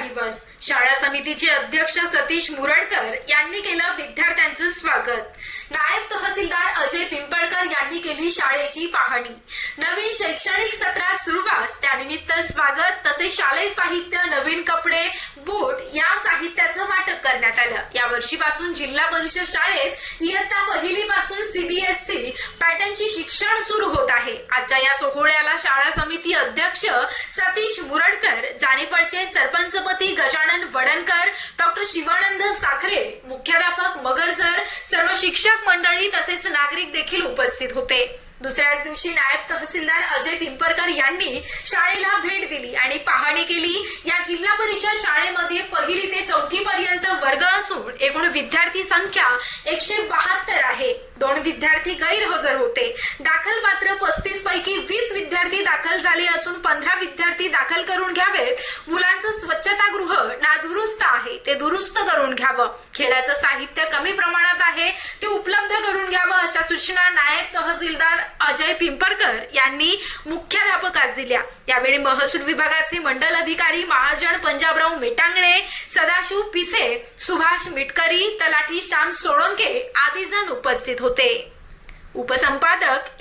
दिवस. शाळा समितीचे अध्यक्ष सतीश मुरडकर यांनी केलं विद्यार्थ्यांचं स्वागत. नायब तहसीलदार अजय पिंपळकर यांनी केली शाळेची पाहणी. नवीन शैक्षणिक सत्रात सुरुवात. त्यानिमित्त स्वागत. तसेच शालेय साहित्य नवीन कपडे बूट या साहित्याचं करण्यात आलं. या वर्षीपासून जिल्हा परिषद शाळेत इयत्ता पहिली पासून सीबीएसई पॅटर्नची शिक्षण सुरू होत आहे. आजच्या या सोहळ्याला शाळा समिती अध्यक्ष सतीश मुरडकर जाणेफळचे सरपंचपती गजानन वडणकर डॉक्टर शिवानंद साखरे मुख्याध्यापक मगरसर सर्व शिक्षक मंडळी तसेच नागरिक देखील उपस्थित होते. दुसऱ्याच दिवशी नायब तहसीलदार अजय पिंपरकर यांनी शाळेला भेट दिली आणि पाहणी केली. या जिल्हा परिषद शाळेमध्ये पहिली ते चौथी पर्यंत वर्ग असून एकूण विद्यार्थी संख्या एकशे बहात्तर आहे. दोन विद्यार्थी गैरहजर होते. दाखल मात्र पस्तीस पैकी वीस विद्यार्थी दाखल झाले असून पंधरा विद्यार्थी दाखल करून घ्यावेत. मुला स्वच्छतागृह नादुरुस्त आहे ते दुरुस्त करून घ्यावं. खेळाचं साहित्य कमी प्रमाणात आहे ते उपलब्ध करून घ्यावं अशा सूचना नायब तहसीलदार अजय पिंपरकर यांनी मुख्याध्यापकास दिल्या. यावेळी महसूल विभागाचे मंडल अधिकारी महाजन पंजाबराव मेटांगणे सदाशिव पिसे सुभाष मिटकरी तलाठी श्याम सोळंके आदी जण उपस्थित होते. उपसंपादक